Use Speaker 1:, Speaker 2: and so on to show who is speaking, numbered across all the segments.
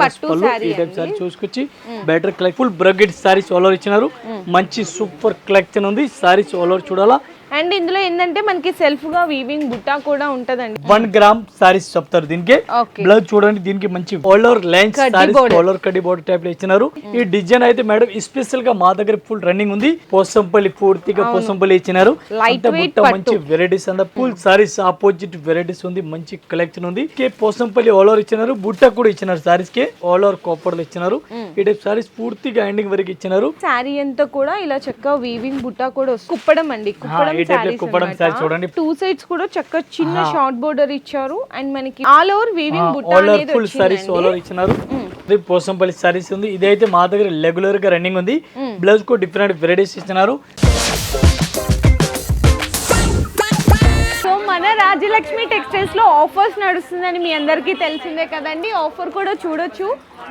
Speaker 1: పట్టు.
Speaker 2: Sari చూసుకొచ్చి better collect full brocade saris all over ఇచ్చినారు. మంచి సూపర్ కలెక్షన్ ఉంది. సారీస్ ఆల్ ఓవర్ చూడాలా.
Speaker 1: అండ్ ఇందులో ఏంటంటే మనకి సెల్ఫ్గా వీవింగ్ బుట్టా కూడా ఉంటదండి.
Speaker 2: వన్ గ్రామ్ సారీస్ చెప్తారు దీనికి. బ్లౌజ్ చూడండి దీనికి మంచి ఓలర్ లైన్స్. ఓలర్ కడ్డీ బోర్డర్ టైప్లో ఇచ్చినారు. ఈ డిజైన్ అయితే మేడం స్పెషల్గా మా దగ్గర ఫుల్ రన్నింగ్ ఉంది. పోసంపల్లి పూర్తిగా పోసంపల్లి ఇచ్చినారు. మంచి వెరైటీస్ అంతా ఫుల్ సారీస్ ఆపోజిట్ వెరైటీస్ ఉంది. మంచి కలెక్షన్ ఉంది. కే పోసంపల్లి ఆల్ ఓవర్ ఇచ్చినారు. బుట్ట కూడా ఇచ్చినారు సారీస్కి. ఆల్ ఓవర్ కోపర్లు ఇచ్చినారు ఈ టైప్ సారీస్ పూర్తిగా ఎండింగ్ వరకు ఇచ్చినారు.
Speaker 1: శారీ అంతా కూడా ఇలా చక్కగా వీవింగ్ బుట్టా కూడా కుప్పడం అండి. కుప్పడం
Speaker 2: కుప్పడం చూడండి.
Speaker 1: టూ సైడ్స్ కూడా చక్కగా చిన్న షార్ట్ బోర్డర్ ఇచ్చారు. అండ్ మనకి all over weaving Butta
Speaker 2: all over full saris all over ఇచ్చినారు. పోసంపల్లి సారీస్ ఉంది. ఇదైతే మా దగ్గర రెగ్యులర్గా రన్నింగ్ ఉంది. బ్లౌజ్ కూడా డిఫరెంట్ వెరైటీస్ ఇచ్చినారు.
Speaker 1: రాజ్యలక్ష్మి టెక్స్టైల్స్లో టెక్స్టైల్స్లో ఆఫర్స్ నడుస్తుందని మీ అందరికీ తెలిసిందే కదండి. ఆఫర్ కూడా చూడొచ్చు.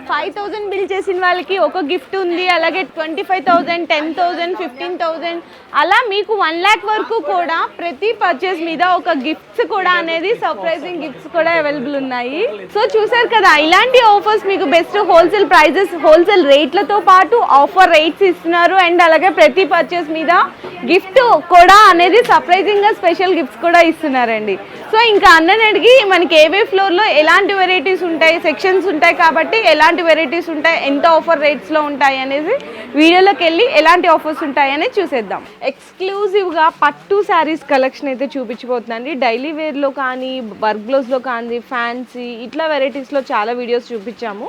Speaker 1: ఫైవ్ థౌజండ్ బిల్ చేసిన వాళ్ళకి ఒక గిఫ్ట్ ఉంది అలాగే twenty five thousand ten thousand fifteen thousand. అలా మీకు వన్ ల్యాక్ వరకు కూడా ప్రతి పర్చేస్ మీద ఒక గిఫ్ట్స్ కూడా అనేది సర్ప్రైజింగ్ గిఫ్ట్స్ కూడా అవైలబుల్ ఉన్నాయి. సో చూసారు కదా ఇలాంటి ఆఫర్స్ మీకు బెస్ట్ హోల్సేల్ ప్రైజెస్ హోల్సేల్ రేట్లతో పాటు ఆఫర్ రేట్స్ ఇస్తున్నారు. అండ్ అలాగే ప్రతి పర్చేస్ మీద గిఫ్ట్ కూడా అనేది సర్ప్రైజింగ్గా స్పెషల్ గిఫ్ట్స్ కూడా ఇస్తున్నారండి. సో ఇంకా అన్నని అడిగి మనకి ఏవే ఫ్లోర్లో ఎలాంటి వెరైటీస్ ఉంటాయి సెక్షన్స్ ఉంటాయి కాబట్టి ఎలాంటి వెరైటీస్ ఉంటాయి ఎంత ఆఫర్ రేట్స్లో ఉంటాయి అనేది వీడియోలోకి వెళ్ళి ఎలాంటి ఆఫర్స్ ఉంటాయి అనేది చూసేద్దాం. ఎక్స్క్లూజివ్గా పట్టు శారీస్ కలెక్షన్ అయితే చూపించబోతుందండి. డైలీ వేర్లో కానీ వర్క్ బ్లౌజ్ కానీ ఫ్యాన్సీ ఇట్లా వెరైటీస్లో చాలా వీడియోస్ చూపించాము.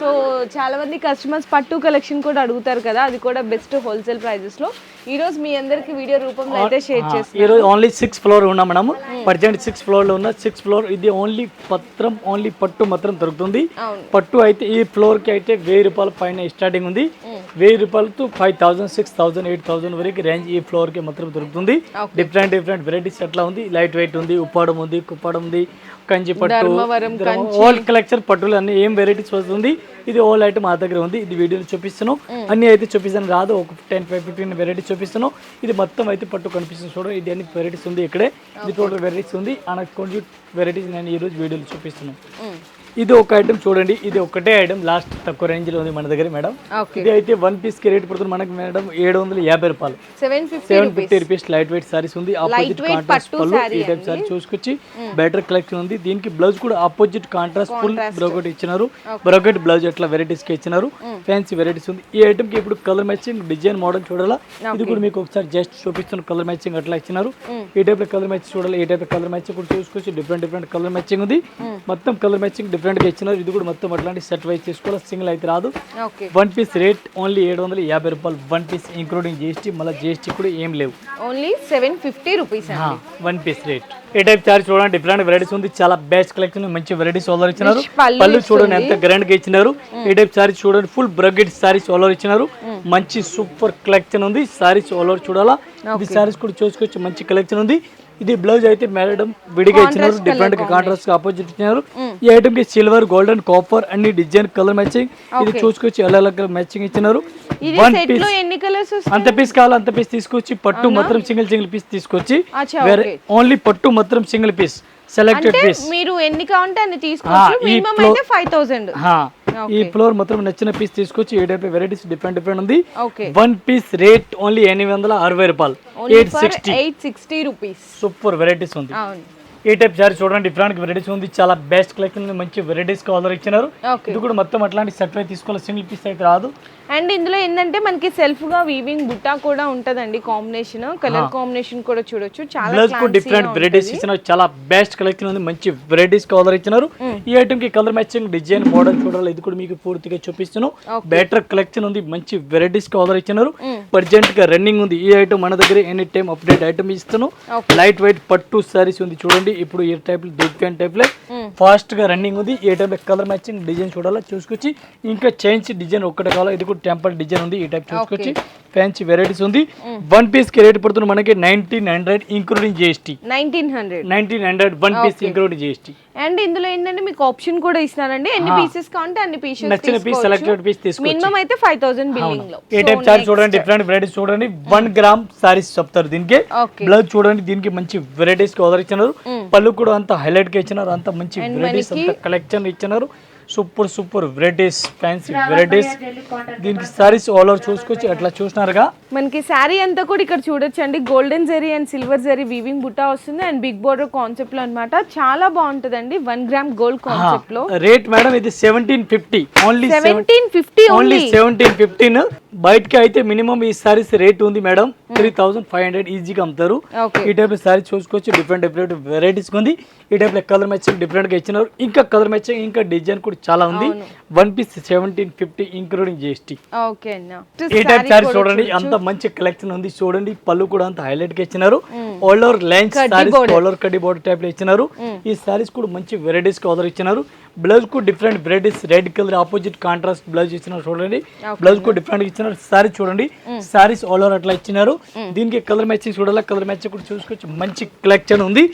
Speaker 1: సో చాలా మంది కస్టమర్స్ పట్టు కలెక్షన్ కూడా అడుగుతారు కదా అది కూడా బెస్ట్ హోల్సేల్ ప్రైజెస్లో. ఈ రోజు మీ అందరికి వీడియో రూపంలో అయితే షేర్
Speaker 2: ఈ
Speaker 1: చేస్తాం
Speaker 2: రోజు ఓన్లీ సిక్స్ ఫ్లోర్ ఉన్నాం మేడం ప్రజెంట్ సిక్స్ ఫ్లోర్లో ఉన్న సిక్స్ ఫ్లోర్ ఇది ఓన్లీ పత్రం ఓన్లీ పట్టు మాత్రం దొరుకుతుంది. పట్టు అయితే ఈ ఫ్లోర్కి అయితే వెయ్యి రూపాయల పైన స్టార్టింగ్ ఉంది. వెయ్యి రూపాయలతో five thousand six thousand eight thousand వరకు రేంజ్ ఈ ఫ్లోర్కి మాత్రం దొరుకుతుంది. డిఫరెంట్ డిఫరెంట్ వెరైటీస్ ఎట్లా ఉంది లైట్ వెయిట్ ఉంది. ఉప్పాడం ఉంది కుప్పాడం ఉంది కంచి పట్టు
Speaker 1: ధర్మవరం, కంచి.
Speaker 2: ఓల్ కలెక్షన్ పట్టులు అన్ని ఏం వెరైటీస్ వస్తుంది ఇది ఓల్ ఐటమ్ మా దగ్గర ఉంది. ఇది వీడియోలో చూపిస్తున్నాం. అన్ని అయితే చూపిస్తాను రాదు. ఒక టెన్ ఫైవ్ ఫిఫ్టీన్ వెరైటీస్ చూపిస్తున్నాం. ఇది మొత్తం అయితే పట్టు కనిపిస్తుంది చూడండి. ఇది అన్ని వెరైటీస్ ఉంది ఇక్కడే. ఇది టోటల్ వెరైటీస్ ఉంది. అనకు కొంచెం వెరైటీస్ నేను ఈ రోజు వీడియోలో చూపిస్తున్నాను. ఇది ఒక ఐటమ్ చూడండి. ఇది ఒకటే ఐటమ్ లాస్ట్ తక్కువ రేంజ్లో ఉంది మన దగ్గర మేడం ఇది అయితే వన్ పీస్కి రేట్ పడుతుంది మనకి మేడం ఏడు వందల యాభై రూపాయలు.
Speaker 1: Seven fifty
Speaker 2: rupees lightweight saris ఉంది. ఆపోజిట్ కాంట్రాస్ట్ పళ్ళు ఈ టైప్ సారీ చూసుకొచ్చి బెటర్ కలెక్షన్ ఉంది. దీనికి బ్లౌజ్ కూడా ఆపోజిట్ కాంట్రాస్ట్ ఫుల్ బ్రోకెట్ ఇచ్చినారు. బ్రోకెట్ బ్లౌజ్ అట్లా వెరైటీస్కి ఇచ్చినారు. ఫ్యాన్సీ వెరైటీస్ ఉంది. ఈ ఐటమ్కి ఇప్పుడు కలర్ మ్యాచింగ్ డిజైన్ మోడల్ చూడాలా? ఇది కూడా మీకు ఒకసారి జస్ట్ చూపిస్తున్న కలర్ మ్యాచింగ్ అట్లా ఇచ్చినారు. ఈ టైప్ కలర్ మ్యాచింగ్ చూడాలి? ఈ టైప్ కలర్ మ్యాచింగ్ కూడా చూసుకోవచ్చు డిఫరెంట్ డిఫరెంట్ కలర్ మ్యాచింగ్ ఉంది. మొత్తం కలర్ మ్యాచింగ్ డిఫరెంట్గా ఇచ్చినారు. ఇది కూడా మొత్తం అట్లాంటి సెట్ వైజ్ తీసుకోవాలి సింగిల్ అయితే రాదు. వన్ పీస్ రేట్ ఓన్లీ ఏడు వందల యాభై రూపాయలు వన్ పీస్ ఇంక్లూడింగ్ జిఎస్టీ మళ్ళీ జిఎస్టీ కూడా ఏం లేవు.
Speaker 1: Only seven fifty rupees
Speaker 2: one piece rate ఏ టైప్ చార్జ్ చూడండి డిఫరెంట్ వెరైటీస్ ఉంది. చాలా బెస్ట్ కలెక్షన్ మంచి వెరైటీస్ ఆల్ ఇచ్చినారు.
Speaker 1: పళ్ళు
Speaker 2: చూడండి ఎంత గ్రాండ్గా ఇచ్చినారు. ఈ టైప్ సారీస్ చూడండి ఫుల్ బ్రగెడ్ సారీస్ ఆల్ ఇచ్చినారు. మంచి సూపర్ కలెక్షన్ ఉంది. సారీస్ ఆల్ చూడాలా. ఇది సారీస్ కూడా చూసుకోవచ్చు మంచి కలెక్షన్ ఉంది. ఇది బ్లౌజ్ అయితే మేడం విడిగా ఇచ్చినారు డిఫరెంట్గా కాంట్రాస్ట్ ఆపోజిట్ ఇచ్చినారు. ఈ ఐటమ్కి సిల్వర్ గోల్డెన్ కాపర్ అన్ని డిజైన్ కలర్ మ్యాచింగ్ ఇది చూసుకోవచ్చు ఎలా మ్యాచింగ్ ఇచ్చినారు. వన్ పీస్ అంత పీస్ కావాలి అంత పీస్ తీసుకొచ్చి పట్టు మాత్రం సింగిల్ సింగిల్ పీస్ తీసుకొచ్చి వేరే. ఓన్లీ పట్టు మాత్రం సింగిల్ పీస్ సెలెక్టెడ్
Speaker 1: అంటే
Speaker 2: పీస్
Speaker 1: మీరు ఎన్ని కావాలంటే అన్ని తీసుకోవచ్చు. మినిమం అయితే ఫైవ్ థౌసండ్
Speaker 2: ఈ ఫ్లోర్ మొత్తం నచ్చిన పీస్ తీసుకొచ్చి ఏ టైప్ వెరైటీస్ డిఫరెంట్ డిఫరెంట్ ఉంది. వన్ పీస్ రేట్ ఓన్లీ ఎనిమిది వందల అరవై రూపాయలు. Eight sixty
Speaker 1: eight sixty rupees
Speaker 2: super varieties ఉంది.
Speaker 1: అవును.
Speaker 2: ఈ టైప్ సారీ చూడండి డిఫరెంట్ వెరైటీస్ ఉంది. చాలా బెస్ట్ కలెక్షన్ మంచి వెరైటీస్ ఆర్డర్ ఇచ్చినారు. ఇది కూడా మొత్తం అట్లాంటి సెట్ అయితే తీసుకోవాలి. సింగిల్ పీస్ అయితే రాదు.
Speaker 1: అండ్ ఇందులో ఏంటంటే మనకి సెల్ఫ్గా వీవింగ్ బుట్టా కూడా ఉంటదండి కాంబినేషన్ కలర్ కాంబినేషన్ కూడా చూడొచ్చు. చాలా
Speaker 2: డిఫరెంట్ వెరైటీస్. ఇచ్చినారు. చాలా బెస్ట్ కలెక్షన్ ఉంది. మంచి వెరైటీస్ కలర్ ఇచ్చినారు. ఈ ఐటమ్కి కలర్ మ్యాచింగ్ డిజైన్ మోడల్ చూడాలి. ఇది కూడా మీకు పూర్తిగా చూపిస్తున్నాను బెటర్ కలెక్షన్ ఉంది. మంచి వెరైటీస్ కలర్ ఇచ్చినారు. ప్రజెంట్గా రన్నింగ్ ఉంది. ఈ ఐటమ్ మన దగ్గర ఎనీ టైం అప్డేట్ ఐటమ్ ఇస్తాను లైట్ వెయిట్ పట్టు సారీస్ ఉంది. చూడండి. ఇప్పుడు ఈ టైప్ డిఫరెంట్ టైప్లో. ఫాస్ట్గా రన్నింగ్ ఉంది. ఈ టైప్ కలర్ మ్యాచింగ్ డిజైన్ చూడాలా? చూసుకొచ్చి ఇంకా చేంజ్ డిజైన్ ఒక్కటే కావాలి? ఇది కూడా టెంపల్ డిజైన్ ఉంది. ఈ టైప్ చూసుకొచ్చి ఫ్యాన్సీ వెరైటీస్ ఉంది. వన్ పీస్కి రేట్ పడుతుంది మనకి nineteen hundred including GST
Speaker 1: nineteen hundred
Speaker 2: nineteen hundred one piece including GST
Speaker 1: and ఇందులో ఏంటంటే మీకు ఆప్షన్ కూడా ఇస్తున్నారండి ఎన్ని పీసెస్ కావాలంటే అన్ని పీసెస్
Speaker 2: నచ్చిన పీస్ సెలెక్టెడ్ పీస్ తీసుకోవచ్చు.
Speaker 1: మినిమం అయితే ఫైవ్ థౌసండ్ బిల్లింగ్లో.
Speaker 2: ఏ టైప్ సారీ చూడండి డిఫరెంట్ వెరైటీస్ చూడండి. వన్ గ్రామ్ సారీస్ చెప్తారు దీనికి. బ్లౌజ్ చూడండి దీనికి మంచి వెరైటీస్ ఆర్డర్ ఇచ్చినారు. పళ్ళు కూడా అంత హైలైట్గా ఇచ్చినారు అంత మంచి వెరైటీస్ అంత కలెక్షన్ ఇచ్చినారు. Super super varieties fancy varieties దీనికి సారీస్ ఆల్ ఓవర్ చూసుకొచ్చి అట్లా చూసినారుగా.
Speaker 1: మనకి శారీ అంతా కూడా ఇక్కడ చూడొచ్చండి. Golden zari and silver zari weaving Butta వస్తుంది అండ్ బిగ్ బోర్డర్ కాన్సెప్ట్లో అనమాట చాలా బాగుంటుందండి. వన్ గ్రామ్ గోల్డ్ కాన్సెప్ట్లో.
Speaker 2: రేట్ మేడం ఇది seventeen fifty only
Speaker 1: seventeen fifty
Speaker 2: only seventeen fifteen బయటకి అయితే మినిమం ఈ సారీస్ రేట్ ఉంది madam three thousand five hundred ఈజీగా అమ్ముతారు. ఈ టైప్ సారీ చూసుకోవచ్చు. డిఫరెంట్ డిఫరెంట్ వెరైటీస్ ఉంది. ఈ టైప్ కలర్ మ్యాచింగ్ డిఫరెంట్గా ఇచ్చినారు. ఇంకా కలర్ మ్యాచింగ్ ఇంకా డిజైన్ కూడా చాలా ఉంది. One piece seventeen fifty including GST ఈ టైప్ సారీ చూడండి. అంత మంచి కలెక్షన్ ఉంది. చూడండి పళ్ళు కూడా అంత హైలైట్గా ఇచ్చినారు. All over lines saris all over కడ్డీ బోర్డర్ టైప్లో ఇచ్చినారు. ఈ సారీస్ కూడా మంచి వెరైటీస్కి ఆర్డర్ ఇచ్చినారు. బ్లౌజ్కు different varieties red colour opposite contrast blouse ఇచ్చినారు చూడండి. బ్లౌజ్కు డిఫరెంట్ ఇచ్చినారు. సారీ చూడండి. సారీస్ ఆల్ ఓవర్ అట్లా ఇచ్చినారు. దీనికి కలర్ మ్యాచింగ్ చూడాలి? కలర్ మ్యాచింగ్ కూడా చూసుకోవచ్చు. మంచి కలెక్షన్ ఉంది.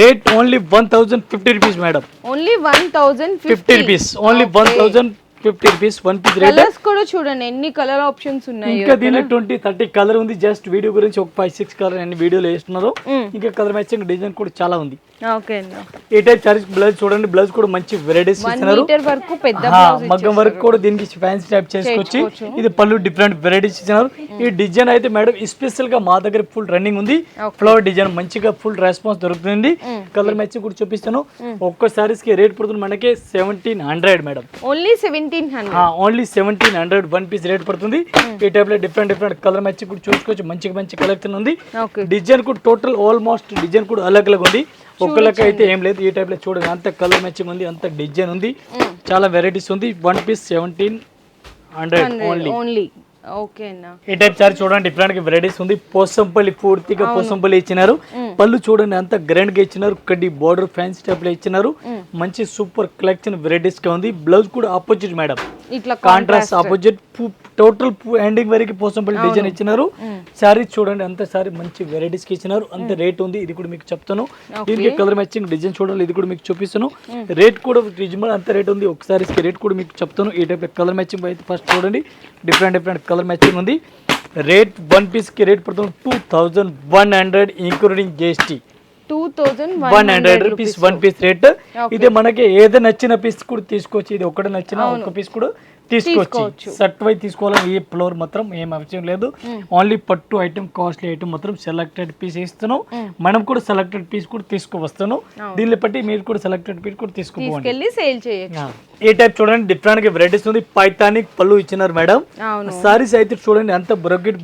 Speaker 2: Rate only one thousand fifty rupees madam
Speaker 1: only one thousand
Speaker 2: fifty rupees only one thousand fifty rupees one piece rate
Speaker 1: colours కూడా చూడండి ఎన్ని కలర్ ఆప్షన్స్ ఉన్నాయి
Speaker 2: ఇంకా దీనిలో ట్వంటీ థర్టీ కలర్ ఉంది. జస్ట్ వీడియో గురించి ఒక ఫైవ్ సిక్స్ కలర్ అన్ని వీడియోలో వేస్తున్నారు. ఇంకా కలర్ మ్యాచింగ్ డిజైన్ కూడా చాలా ఉంది.
Speaker 1: ఓకే
Speaker 2: ఈ టైప్ సారీస్ బ్లౌజ్ చూడండి. బ్లౌజ్ కూడా మంచి వెరైటీస్ ఇస్తున్నారు.
Speaker 1: వరకు పెద్ద
Speaker 2: మగ్గం వరకు కూడా దీనికి ఫ్యాన్సీ టైప్ చేసుకొచ్చి ఇది పళ్ళు డిఫరెంట్ వెరైటీస్ ఇచ్చినారు ఈ డిజైన్ అయితే మేడం స్పెషల్గా మా దగ్గర ఫుల్ రన్నింగ్ ఉంది. ఫ్లవర్ డిజైన్ మంచిగా ఫుల్ రెస్పాన్స్ దొరుకుతుంది. కలర్ మ్యాచింగ్ కూడా చూపిస్తాను. ఒక్క సారీస్కి రేట్ పడుతుంది మనకి seventeen hundred madam
Speaker 1: only seventeen
Speaker 2: only seventeen hundred one piece rate పడుతుంది. ఈ టైప్లో డిఫరెంట్ డిఫరెంట్ కలర్ మ్యాచింగ్ కూడా చూసుకోవచ్చు. మంచి మంచి కలెక్షన్ ఉంది. డిజైన్ కూడా టోటల్ ఆల్మోస్ట్ డిజైన్ కూడా అలగ్ అలగ్ ఉంది. ఒక్కలకి అయితే ఏం లేదు. ఈ టైప్లో చూడండి. అంత కలర్ మ్యాచింగ్ ఉంది అంత డిజైన్ ఉంది. చాలా వెరైటీస్ ఉంది. One piece seventeen hundred only ఈ టైప్ సారీ చూడండి డిఫరెంట్ వెరైటీస్ ఉంది. పోసంపల్లి పూర్తిగా పోసంపల్లి ఇచ్చినారు. పళ్ళు చూడండి అంత గ్రాండ్గా ఇచ్చినారు. కడ్డీ బార్డర్ ఫ్యాన్సీ టైప్లో ఇచ్చినారు. మంచి సూపర్ కలెక్షన్ వెరైటీస్గా ఉంది. బ్లౌజ్ కూడా ఆపోజిట్ మేడం
Speaker 1: ఇట్లా
Speaker 2: కాంట్రాస్ట్ ఆపోజిట్ టోటల్ ఎండింగ్ వరకు పోసంపల్లి డిజైన్ ఇచ్చినారు. సారీస్ చూడండి అంత సారీ మంచి వెరైటీస్కి ఇచ్చినారు. అంత రేట్ ఉంది. ఇది కూడా మీకు చెప్తాను. దీనికి కలర్ మ్యాచింగ్ డిజైన్ చూడాలి ఇది కూడా మీకు చూపిస్తాను. రేట్ కూడా రిజనబుల్ అంత రేట్ ఉంది. ఒక సారీస్కి రేట్ కూడా మీకు చెప్తాను. ఈ టైప్ కలర్ మ్యాచింగ్ అయితే ఫస్ట్ చూడండి. డిఫరెంట్ డిఫరెంట్ కలర్ మ్యాచింగ్ ఉంది రేట్ వన్ పీస్కి రేట్ పడుతుంది two thousand one hundred including GST
Speaker 1: two. Thousand
Speaker 2: one hundred rupees one piece rate. ఇది మనకి ఏదో నచ్చిన పీస్ కూడా తీసుకోవచ్చు. ఇది ఒకటి నచ్చిన ఒక పీస్ కూడా తీసుకోవచ్చు. సెట్ వై తీసుకోవాలని ఏ ఫ్లోర్ మాత్రం ఏం అవసరం లేదు. ఓన్లీ పట్టు ఐటమ్ కాస్ట్లీ ఐటమ్ మాత్రం సెలెక్టెడ్ పీస్ ఇస్తున్నాం. మనం కూడా సెలెక్టెడ్ పీస్ కూడా తీసుకువస్తాను దీన్ని బట్టి మీరు కూడా సెలెక్టెడ్ పీస్ కూడా
Speaker 1: తీసుకెళ్ళి సేల్ చేయొచ్చు.
Speaker 2: ఈ టైప్ చూడండి డిఫరెంట్గా వెరైటీస్ ఉంది. పైతానిక్ పళ్ళు ఇచ్చినారు మేడం. సారీస్ అయితే చూడండి అంత brocade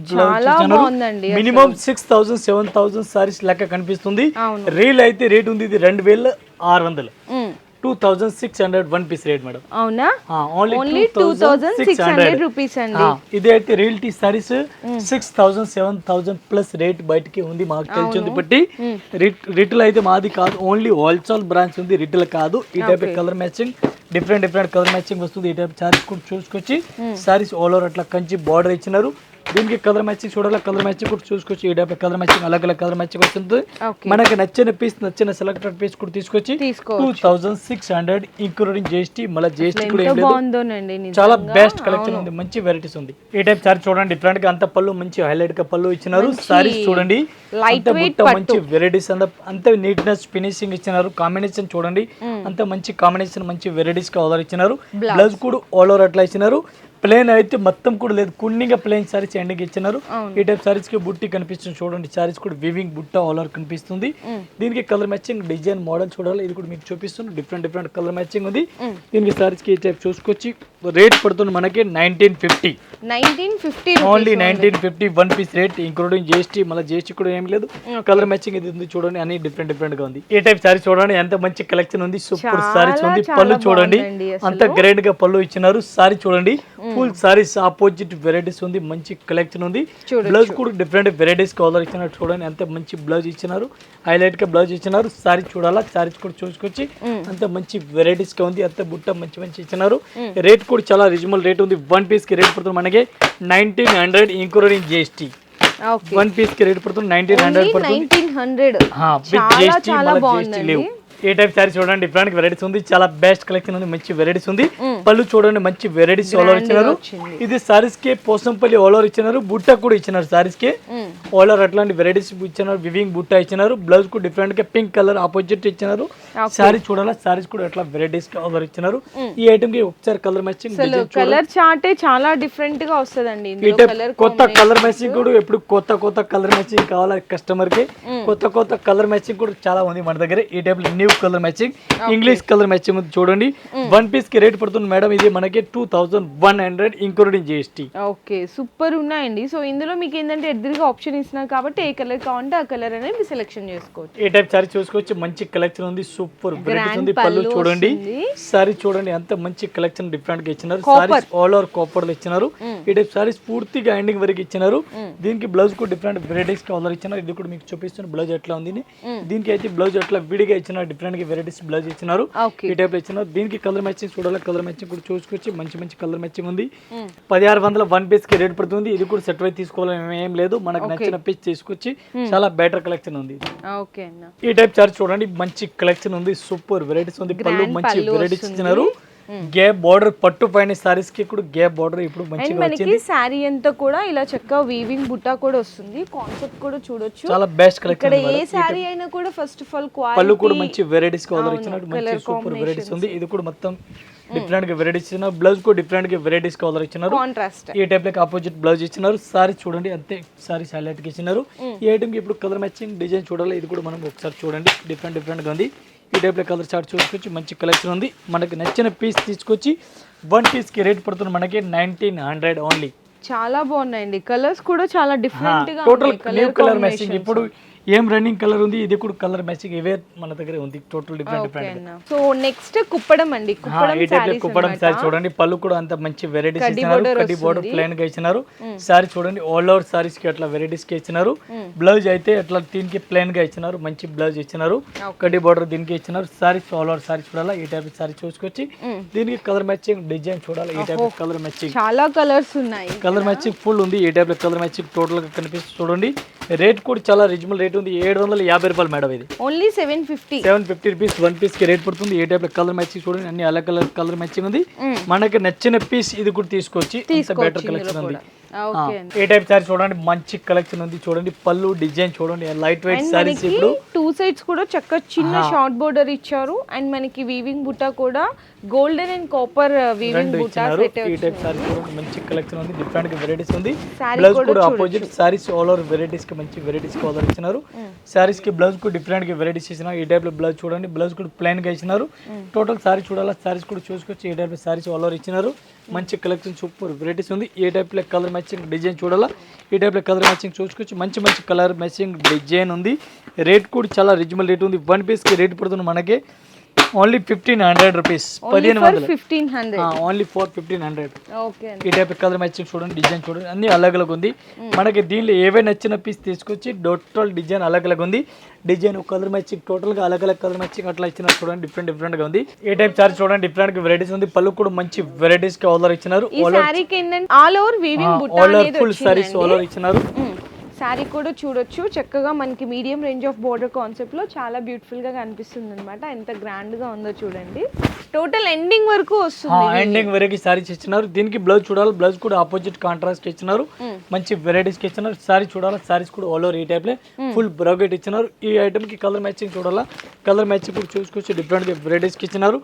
Speaker 2: minimum six thousand seven thousand saris లెక్క కనిపిస్తుంది. రీల్ అయితే రేట్ ఉంది ఇది రెండు వేల ఆరు వందలు. Two thousand six hundred one piece rate madam
Speaker 1: అవునా? Only two thousand six hundred rupees అండి.
Speaker 2: ఇది అయితే reality saris six thousand seven thousand plus rate బయటికి ఉంది మాకు తెలిసింది బట్టి రిటైల్ అయితే మాది కాదు ఓన్లీ హోల్సేల్ బ్రాంచ్ ఉంది రిటైల్ కాదు. ఈ type colour matching different different colour matching వస్తుంది. ఈ టైప్ సారీస్ కూడా చూసుకొచ్చి సారీస్ ఆల్ ఓవర్ అట్లా కంచి బార్డర్ ఇచ్చినారు. దీనికి కలర్ మ్యాచింగ్ చూడాలి? కలర్ మ్యాచింగ్ కూడా చూసుకొచ్చి ఈ టైప్ కలర్ మ్యాచింగ్ అలగ్ అలగ్ కలర్ మ్యాచింగ్ వస్తుంది. మనకి నచ్చిన పీస్ నచ్చిన సెలెక్టెడ్ పీస్ కూడా తీసుకొచ్చి
Speaker 1: తీసుకో
Speaker 2: two thousand six hundred including GST మళ్ళీ జిఎస్టీ కూడా ఏం లేదు. చాలా బెస్ట్ కలెక్షన్ ఉంది. మంచి వెరైటీస్ ఉంది. ఈ టైప్ సారీ చూడండి. డిఫరెంట్గా అంత పళ్ళు మంచి హైలైట్గా పళ్ళు ఇచ్చినారు. సారీస్ చూడండి. మంచి వెరైటీస్ అంత అంత నీట్నెస్ ఫినిషింగ్ ఇచ్చినారు. కాంబినేషన్ చూడండి. అంత మంచి కాంబినేషన్ మంచి వెరైటీస్గా ఆర్డర్ ఇచ్చినారు. బ్లౌజ్ కూడా ఆల్ ఓవర్ అట్లా ఇచ్చినారు. ప్లేన్ అయితే మొత్తం కూడా లేదు. కున్నిగా ప్లేన్ సారీస్ ఎండింగ్ ఇచ్చినారు. ఈ టైప్ సారీస్కి బుట్టి కనిపిస్తుంది చూడండి. సారీస్ కూడా వివింగ్ బుట్ట ఆల్ ఓవర్ కనిపిస్తుంది. దీనికి కలర్ మ్యాచింగ్ డిజైన్ మోడల్ చూడాలి. ఇది కూడా మీకు చూపిస్తుంది. డిఫరెంట్ డిఫరెంట్ కలర్ మ్యాచింగ్ ఉంది. దీనికి సారీస్కి ఈ టైప్ చూసుకొచ్చి రేట్ పడుతుంది మనకి nineteen fifty
Speaker 1: nineteen fifty
Speaker 2: only nineteen fifty one piece rate including GST మళ్ళీ జిఎస్టీ కూడా ఏం లేదు. కలర్ మ్యాచింగ్ ఇది ఉంది చూడండి అన్ని డిఫరెంట్ డిఫరెంట్గా ఉంది. ఈ టైప్ సారీ చూడండి ఎంత మంచి కలెక్షన్ ఉంది సూపర్ సారీస్ ఉంది. పళ్ళు చూడండి అంత గ్రేట్గా పళ్ళు ఇచ్చినారు. సారీ చూడండి ఫుల్ సారీస్ ఆపోజిట్ వెరైటీస్ ఉంది మంచి కలెక్షన్ ఉంది. బ్లౌజ్ కూడా డిఫరెంట్ వెరైటీస్ కలర్ ఇచ్చినారు చూడండి ఎంత మంచి బ్లౌజ్ ఇచ్చినారు. హైలైట్గా బ్లౌజ్ ఇచ్చినారు సారీ చూడాలా సారీస్ కూడా చూసుకొచ్చి అంత మంచి వెరైటీస్గా ఉంది అంత బుట్ట మంచి మంచి ఇచ్చినారు. రేట్ కూడా చాలా రీజనబుల్ రేట్ ఉంది. వన్ పీస్కి రేట్ పడుతుంది మనకి nineteen hundred including GST one పీస్కి రేట్ పడుతుంది నైన్టీన్ హండ్రెడ్ పడుతుంది. విత్
Speaker 1: చాలా
Speaker 2: జిఎస్టీ లేవు. ఏ టైప్ శారీ చూడండి. డిఫరెంట్ వెరైటీస్ ఉంది. చాలా బెస్ట్ కలెక్షన్ ఉంది. మంచి వెరైటీస్ ఉంది. పళ్ళు చూడండి. మంచి వెరైటీస్ ఆల్ ఓవర్ ఇచ్చినారు. ఇది సారీస్కి పోసంపల్లి ఓవర్ ఇచ్చినారు. బుట్ట కూడా ఇచ్చినారు సారీస్కి. ఓవర్ అట్లాంటి వెరైటీస్ ఇచ్చినారు. వివింగ్ బుట్ట ఇచ్చినారు. బ్లౌజ్కు డిఫరెంట్గా పింక్ కలర్ ఆపోజిట్ ఇచ్చినారు. సారీ చూడాలా? సారీస్ కూడా అట్లా వెరైటీస్ ఆల్ ఇచ్చినారు. ఈ ఐటమ్కి ఒకసారి కలర్ మ్యాచింగ్
Speaker 1: కలర్ చార్టే చాలా డిఫరెంట్గా వస్తుందండి.
Speaker 2: ఈ కొత్త కలర్ మ్యాచింగ్ కూడా ఎప్పుడు కొత్త కొత్త కలర్ మ్యాచింగ్ కావాలి కస్టమర్కి? కొత్త కొత్త కలర్ మ్యాచింగ్ కూడా చాలా ఉంది మన దగ్గర. ఈ type new colour matching English colour matching ఉంది చూడండి. వన్ పీస్కి రేట్ పడుతుంది మేడం ఇది మనకి two thousand one hundred including GST
Speaker 1: okay super ఉన్నాయండి. సో ఇందులో మీకు ఏంటంటే ఎదురుగా ఆప్షన్ ఇస్తున్నారు కాబట్టి ఏ కలర్ కావాలంటే ఆ కలర్ అనేది సెలెక్షన్ చేసుకోవచ్చు.
Speaker 2: ఈ టైప్ సారీ చూసుకోవచ్చు? మంచి కలెక్షన్ ఉంది సూపర్
Speaker 1: Grand
Speaker 2: ఉంది. పళ్ళు చూడండి. సారీ చూడండి ఎంత మంచి కలెక్షన్ డిఫరెంట్గా ఇచ్చినారు. సారీస్ ఆల్ ఓవర్ కాపర్లో ఇచ్చినారు. ఈ టైప్ సారీస్ పూర్తిగా ఎండింగ్ వరకు ఇచ్చినారు. దీనికి బ్లౌజ్ కూడా డిఫరెంట్ వెరైటీస్ కలర్ ఇచ్చినారు. ఇది కూడా మీకు చూపిస్తున్న బ్లౌజ్ ఎట్లా ఉంది దీనికి అయితే బ్లౌజ్ ఎట్లా విడిగా ఇచ్చినారు డిఫరెంట్గా వెరైటీస్ బ్లౌజ్ ఇచ్చినారు. ఈ టైప్లో ఇచ్చినారు. దీనికి కలర్ మ్యాచింగ్ చూడాలి? కలర్ మ్యాచింగ్ కూడా చూసుకోవచ్చు మంచి మంచి కలర్ మ్యాచింగ్ ఉంది. పదిహారు వందల వన్ పీస్కి రేట్ పడుతుంది. ఇది కూడా సెట్ వైజ్ తీసుకోవాలని ఏం లేదు. మనకు నచ్చిన పీస్ తీసుకొచ్చి చాలా బెటర్ కలెక్షన్ ఉంది. ఈ టైప్ చార్జ్ చూడండి. మంచి కలెక్షన్ ఉంది. సూపర్ వెరైటీస్ ఉంది. పళ్ళు మంచి వెరైటీస్. ఇచ్చినారు. గ్యాప్ బార్డర్ పట్టు పైన సారీస్కి కూడా గ్యాప్ బార్డర్ ఇప్పుడు మంచిగా
Speaker 1: మనకి శారీ అంతా కూడా ఇలా చక్కగా వీవింగ్ బుట్ట కూడా వస్తుంది. కాన్సెప్ట్ కూడా చూడొచ్చు.
Speaker 2: చాలా బెస్ట్
Speaker 1: ఇక్కడ
Speaker 2: కలెక్షన్
Speaker 1: ఏ శారీ అయినా కూడా ఫస్ట్ ఆఫ్ ఆల్
Speaker 2: పళ్ళు కూడా
Speaker 1: క్వాలిటీ
Speaker 2: మంచి వెరైటీస్ కలర్ ఇచ్చినట్టు మంచి సూపర్ వెరైటీస్ ఉంది. ఇది కూడా మొత్తం డిఫరెంట్గా వెరైటీస్ ఇచ్చినారు బ్లౌజ్ కూడా డిఫరెంట్గా వెరైటీస్ కలర్ ఇచ్చినారు.
Speaker 1: కాంట్రాస్ట్
Speaker 2: ఈ టైప్ లైక్ ఆపోజిట్ బ్లౌజ్ ఇచ్చినారు. సారీ చూడండి అంతే సారీ హైలైట్కి ఇచ్చినారు. ఈ ఐటమ్కి ఇప్పుడు కలర్ మ్యాచింగ్ డిజైన్ చూడాలి. ఇది కూడా మనం ఒకసారి చూడండి. డిఫరెంట్ డిఫరెంట్గా ఉంది. ఈ టైప్లో కలర్ చార్ట్ చూసుకొచ్చి మంచి కలెక్షన్ ఉంది. మనకి నచ్చిన పీస్ తీసుకొచ్చి వన్ పీస్కి రేట్ పడుతుంది మనకి నైన్టీన్ హండ్రెడ్ ఓన్లీ
Speaker 1: చాలా బాగున్నాయండి. కలర్స్ కూడా చాలా డిఫరెంట్గా
Speaker 2: టోటల్
Speaker 1: కలర్
Speaker 2: మ్యాచింగ్ ఇప్పుడు ఏం రన్నింగ్ కలర్ ఉంది? ఇది కూడా కలర్ మ్యాచింగ్ ఇవే మన దగ్గర ఉంది. Total different different
Speaker 1: so next Kuppadam అండి. కుప్పడం
Speaker 2: ఈ టైప్
Speaker 1: సారీస్
Speaker 2: కుప్పడం సారీ చూడండి. పళ్ళు కూడా అంత మంచి వెరైటీస్ ఇచ్చినారు. కడ్డీ బోర్డర్ ప్లెయిన్గా ఇచ్చినారు. సారీ చూడండి. ఆల్ ఓవర్ సారీస్కి అట్లా వెరైటీస్కి ఇచ్చినారు. బ్లౌజ్ అయితే అట్లా దీనికి ప్లెయిన్గా ఇచ్చినారు. మంచి బ్లౌజ్ ఇచ్చినారు. కడ్డీ బోర్డర్ దీనికి ఇచ్చినారు. సారీస్ ఆల్ ఓవర్ సారీ చూడాలా? ఈ టైప్ సారీ చూసుకొచ్చి దీనికి కలర్ మ్యాచింగ్ డిజైన్ చూడాలి? ఈ టైప్ కలర్ మ్యాచింగ్
Speaker 1: చాలా కలర్స్ ఉన్నాయి
Speaker 2: కలర్ మ్యాచింగ్ ఫుల్ ఉంది. ఈ టైప్ కలర్ మ్యాచింగ్ టోటల్గా కనిపిస్తుంది. చూడండి. రేట్ కూడా చాలా రీజనబుల్ రేట్ ఉంది ఏడు వందల యాభై రూపాయలు మేడం ఇది.
Speaker 1: Only seven fifty
Speaker 2: seven fifty rupees one పీస్కి రేట్ పడుతుంది. ఏ టైప్ కలర్ మ్యాచింగ్ చూడండి. అన్ని అలా కలర్ కలర్ మ్యాచింగ్ ఉంది. మనకి నచ్చిన పీస్ ఇది కూడా తీసుకొచ్చి బెటర్ కలెక్షన్ ఉంది. ఏ టైప్ సారీ చూడండి మంచి కలెక్షన్ ఉంది చూడండి పళ్ళు డిజైన్ చూడండి లైట్ వెయిట్ సారీస్ ఇప్పుడు.
Speaker 1: టూ సైడ్స్ కూడా చక్కగా చిన్న షార్ట్ బోర్డర్ ఇచ్చారు. అండ్ మనకి వీవింగ్ బుట్ట కూడా గోల్డెన్ అండ్ కాపర్ వీవింగ్ బుట్ట
Speaker 2: ఈ టైప్ సారీ చూడండి మంచి కలెక్షన్ ఉంది డిఫరెంట్గా వెరైటీస్ ఉంది. బ్లౌజ్
Speaker 1: కూడా
Speaker 2: ఆపోజిట్ సారీస్ ఆల్ ఓవర్ వెరైటీస్కి మంచి వెరైటీస్ కలర్ ఇచ్చినారు. సారీస్కి బ్లౌజ్ కూడా డిఫరెంట్గా వెరైటీస్ ఇచ్చినారు ఈ టైప్లో బ్లౌజ్ చూడండి బ్లౌజ్ కూడా ప్లెయిన్గా ఇచ్చినారు. టోటల్ సారీ చూడాలా సారీస్ కూడా చూసుకొచ్చి ఈ టైప్ సారీస్ ఆల్ ఓవర్ ఇచ్చినారు. మంచి కలెక్షన్ సూపర్ వెరైటీస్ ఉంది. ఏ టైప్లో కలర్ మ్యాచింగ్ డిజైన్ చూడాలా? ఈ టైప్లో కలర్ మ్యాచింగ్ చూసుకోవచ్చు మంచి మంచి కలర్ మ్యాచింగ్ డిజైన్ ఉంది. రేట్ కూడా చాలా రిజనబుల్ రేట్ ఉంది. వన్ పీస్కి రేట్ పడుతుంది మనకి. Only fifteen hundred rupees. పదిహేను వందలు.
Speaker 1: Fifteen hundred
Speaker 2: only four fifteen hundred
Speaker 1: okay
Speaker 2: ఈ టైప్ కలర్ మ్యాచింగ్ చూడండి డిజైన్ చూడండి అన్ని అలగ్ అలగ్ ఉంది మనకి దీనిలో ఏవే నచ్చిన పీస్ తీసుకొచ్చి టోటల్ డిజైన్ అలగ్ అలగ్ ఉంది డిజైన్ కలర్ మ్యాచింగ్ టోటల్గా అలగ్ అలగ్ కలర్ మ్యాచింగ్ అట్లా ఇచ్చిన చూడండి డిఫరెంట్ డిఫరెంట్గా ఉంది. ఏ టైప్ చార్జ్ చూడండి డిఫరెంట్ వెరైటీస్ ఉంది. పళ్ళు కూడా మంచి వెరైటీస్కి ఇచ్చినారు.
Speaker 1: ఆల్ ఓవర్ బుట్ట
Speaker 2: ఆల్
Speaker 1: అనేది
Speaker 2: ఫుల్ సారీస్ ఆల్ ఇచ్చినారు.
Speaker 1: శారీ కూడా చూడొచ్చు. చక్కగా మనకి మీడియం రేంజ్ ఆఫ్ బోర్డర్ కాన్సెప్ట్లో చాలా బ్యూటిఫుల్గా కనిపిస్తుంది అనమాట ఎంత గ్రాండ్గా ఉందో చూడంండి. టోటల్ ఎండింగ్ వరకు వస్తుంది
Speaker 2: ఎండింగ్ వెరైటీ సారీస్ ఇచ్చినారు. దీనికి బ్లౌజ్ చూడాలి. బ్లౌజ్ కూడా ఆపోజిట్ కాంట్రాస్ట్ ఇచ్చినారు. మంచి వెరైటీస్ ఇచ్చినారు. సారీ చూడాలి? సారీస్ కూడా ఆల్ ఓవర్ ఈ టైప్లో. ఫుల్ బ్రౌగెట్ ఇచ్చినారు. ఈ ఐటమ్కి కలర్ మ్యాచింగ్ చూడాలా? కలర్ మ్యాచింగ్ కూడా చూసుకొచ్చి డిఫరెంట్గా వెరైటీస్కి ఇచ్చినారు.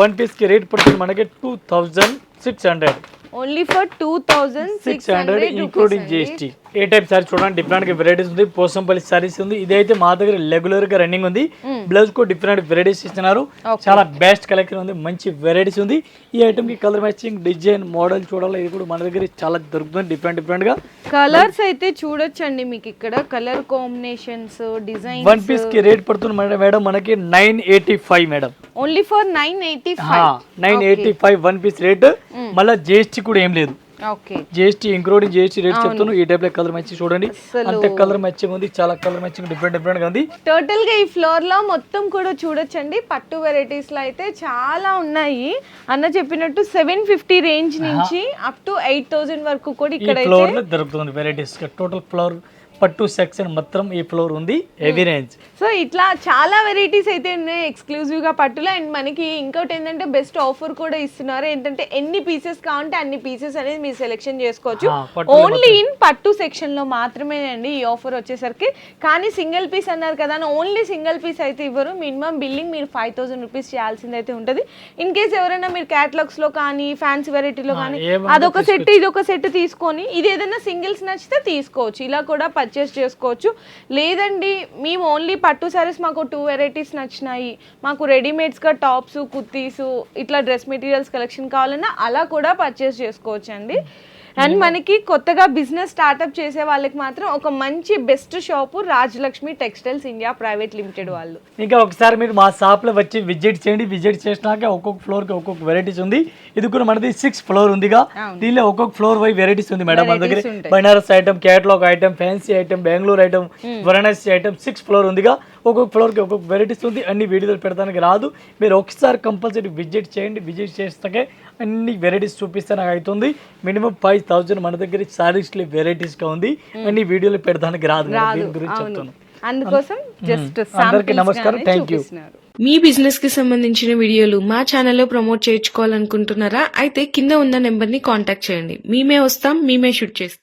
Speaker 2: వన్ పీస్కి రేట్ పడుతుంది మనకి two thousand six hundred
Speaker 1: only for two thousand
Speaker 2: six hundred including GST A type sari చూడండి డిఫరెంట్గా వెరైటీస్ ఉంది పోసంపల్లి సారీస్ ఉంది. ఇదైతే మా దగ్గర రెగ్యులర్గా రన్నింగ్ ఉంది. బ్లౌజ్కు డిఫరెంట్ వెరైటీస్ ఇచ్చినారు చాలా బెస్ట్ కలెక్షన్ ఉంది మంచి వెరైటీస్ ఉంది. ఈ ఐటమ్కి కలర్ మ్యాచింగ్ డిజైన్ మోడల్ చూడాలి ఇది కూడా మన దగ్గర చాలా దొరుకుతుంది డిఫరెంట్ డిఫరెంట్గా.
Speaker 1: కలర్స్ అయితే చూడొచ్చండి మీకు ఇక్కడ. కలర్ కాంబినేషన్స్ డిజైన్
Speaker 2: వన్ పీస్కి రేట్ పడుతుంది మేడం మనకి nine eighty five madam
Speaker 1: only for nine eighty five
Speaker 2: nine eighty five one piece rate మళ్ళీ జిఎస్టీ కూడా ఏం లేదు. జిఎస్టీ ఇంక్లూడింగ్ జిఎస్టీ రేట్ చెప్తాను ఈ టైప్లో కలర్ మ్యాచింగ్ చూడండి. అంతే కలర్ మ్యాచింగ్ ఉంది. చాలా కలర్ మ్యాచింగ్ డిఫరెంట్ డిఫరెంట్గా ఉంది.
Speaker 1: టోటల్గా ఈ ఫ్లోర్లో మొత్తం కూడా చూడొచ్చండి. పట్టు వెరైటీస్లో అయితే చాలా ఉన్నాయి. అన్న చెప్పినట్టు సెవెన్ ఫిఫ్టీ రేంజ్ నుంచి అప్ టు ఎయిట్ థౌసండ్ వరకు కూడా ఇక్కడ
Speaker 2: ఫ్లోర్లో దొరుకుతుంది వెరైటీస్ టోటల్ ఫ్లోర్ పట్టు సెక్షన్ మాత్రం ఈ ఫ్లోర్ ఉంది. హెవీ రేంజ్
Speaker 1: సో ఇట్లా చాలా వెరైటీస్ అయితే ఉన్నాయి ఎక్స్క్లూజివ్గా పట్టులో. అండ్ మనకి ఇంకోటి ఏంటంటే బెస్ట్ ఆఫర్ కూడా ఇస్తున్నారు. ఏంటంటే ఎన్ని పీసెస్ కావాలంటే అన్ని పీసెస్ అనేది మీరు సెలెక్షన్ చేసుకోవచ్చు. ఓన్లీ ఇన్ పట్టు సెక్షన్లో మాత్రమే అండి ఈ ఆఫర్ వచ్చేసరికి. కానీ సింగిల్ పీస్ అన్నారు కదా ఓన్లీ సింగిల్ పీస్ అయితే ఇవ్వరు. మినిమం బిల్లింగ్ మీరు ఫైవ్ థౌసండ్ రూపీస్ చేయాల్సింది అయితే ఉంటుంది. ఇన్ కేస్ ఎవరైనా మీరు క్యాటలాగ్స్లో కానీ ఫ్యాన్సీ వెరైటీలో కానీ
Speaker 2: ఏమన్నా
Speaker 1: అదొక సెట్ ఇది ఒక సెట్ తీసుకొని ఇది ఏదైనా సింగిల్స్ నచ్చితే తీసుకోవచ్చు. ఇలా కూడా పర్చేస్ చేసుకోవచ్చు. లేదండి మేము ఓన్లీ పట్టు సారీస్ మాకు టూ వెరైటీస్ నచ్చినాయి. మాకు రెడీమేడ్స్గా టాప్స్ కుర్తీస్ ఇట్లా డ్రెస్ మెటీరియల్స్ కలెక్షన్ కావాలన్నా అలా కూడా పర్చేస్ చేసుకోవచ్చు అండి అండ్ మనకి కొత్తగా బిజినెస్ స్టార్ట్అప్ చేసే వాళ్ళకి మాత్రం ఒక మంచి best shop Rajalakshmi textiles India private limited వాళ్ళు.
Speaker 2: ఇంకా ఒకసారి మీరు మా షాప్లో వచ్చి విజిట్ చేయండి. విజిట్ చేసినాక ఒక్కొక్క ఫ్లోర్కి ఒక్కొక్క వెరైటీస్ ఉంది. ఇది కూడా మనది సిక్స్ ఫ్లోర్ ఉందిగా. దీనిలో ఒక్కొక్క ఫ్లోర్ వై వెరైటీస్ ఉంది మేడం మన దగ్గర. Banaras item catalogue item fancy item Bengaluru item Varanasi item six floor ఉందిగా. ఒక్కొక్క ఫ్లోర్కి ఒక్కొక్క వెరైటీస్ ఉంది అన్ని వీడియోలు పెడతానికి రాదు. మీరు ఒకసారి కంపల్సరీ విజిట్ చేయండి. విజిట్ చేస్తాకే అన్ని వెరైటీస్ చూపిస్తే నాకు అవుతుంది మినిమం ఫైవ్ థౌజండ్ మన దగ్గర సారీస్లో వెరైటీస్గా ఉంది. అన్ని వీడియోలు పెడతానికి రాదు. దీని గురించి చెప్తాను
Speaker 1: అందుకోసం జస్ట్
Speaker 2: అందరికీ నమస్కారం. థ్యాంక్ యూ
Speaker 3: మీ బిజినెస్కి సంబంధించిన వీడియోలు మా ఛానల్లో ప్రమోట్ చేయించుకోవాలనుకుంటున్నారా? అయితే కింద ఉన్న నెంబర్ని కాంటాక్ట్ చేయండి. మేమే వస్తాం మేమే షూట్ చేస్తాం.